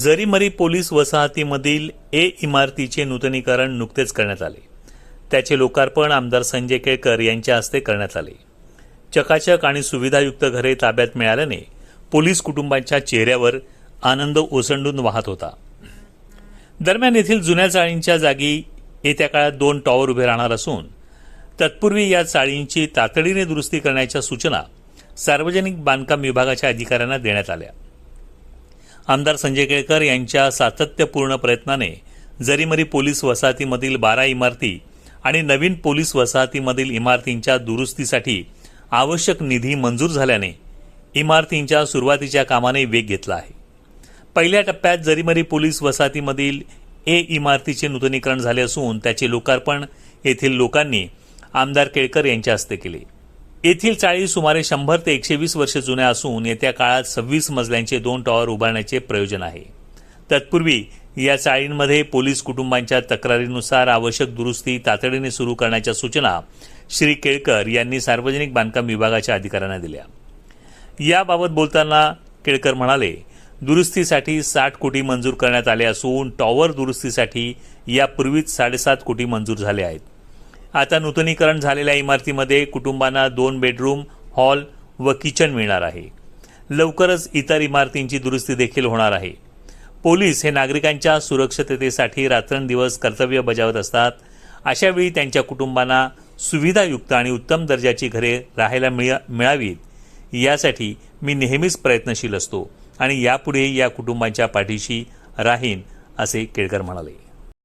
Jarimari police वसाहतीमधील ए इमारतीचे नूतनीकरण नुकतेच करण्यात आले. त्याचे लोकार्पण आमदार संजय केळकर यांच्या हस्ते करण्यात आले. चकाचक आणि सुविधायुक्त घरे ताब्यात मिळाल्याने पोलीस कुटुंबांच्या चेहऱ्यावर आनंद ओसंडून वाहत होता. दरम्यान येथील जुन्या चाळींच्या जागी येत्या काळात दोन टॉवर उभे राहणार असून तत्पूर्वी या चाळींची तातडीने दुरुस्ती करण्याच्या सूचना सार्वजनिक बांधकाम विभागाच्या अधिकाऱ्यांना देण्यात आल्या. आमदार संजय केळकर यांच्या सातत्यपूर्ण प्रयत्नाने जरीमरी पोलीस वसाहतीमधील बारा इमारती आणि नवीन पोलीस वसाहतीमधील इमारतींच्या दुरुस्तीसाठी आवश्यक निधी मंजूर झाल्याने इमारतींच्या सुरुवातीच्या कामाने वेग घेतला आहे. पहिल्या टप्प्यात जरीमरी पोलीस वसाहतीमधील ए इमारतीचे नूतनीकरण झाले असून त्याचे लोकार्पण येथील लोकांनी आमदार केळकर यांच्या हस्ते केले. येथील चाळी सुमारे शंभर ते एकशे वीस वर्ष जुन्या असून येत्या काळात सव्वीस मजल्यांचे दोन टॉवर उभारण्याचे प्रयोजन आहे. तत्पूर्वी या चाळींमध्ये पोलीस कुटुंबांच्या तक्रारीनुसार आवश्यक दुरुस्ती तातडीने सुरू करण्याच्या सूचना श्री केळकर यांनी सार्वजनिक बांधकाम विभागाच्या अधिकाऱ्यांना दिल्या. याबाबत बोलताना केळकर म्हणाले दुरुस्तीसाठी साठ कोटी मंजूर करण्यात आले असून टॉवर दुरुस्तीसाठी यापूर्वीच साडेसात कोटी मंजूर झाले आहेत. आता नूतनीकरण झालेल्या इमारतीमध्ये कुटुंबांना दोन बेडरूम हॉल व किचन मिळणार आहे. लवकरच इतर इमारतींची दुरुस्ती देखील होणार आहे. पोलीस हे नागरिकांच्या सुरक्षिततेसाठी रात्रंदिवस कर्तव्य बजावत असतात. अशावेळी त्यांच्या कुटुंबांना सुविधायुक्त आणि उत्तम दर्जाची घरे राहायला मिळा मिळावीत. यासाठी मी नेहमीच प्रयत्नशील असतो आणि यापुढे या कुटुंबांच्या पाठीशी राहीन असे केळकर म्हणाले.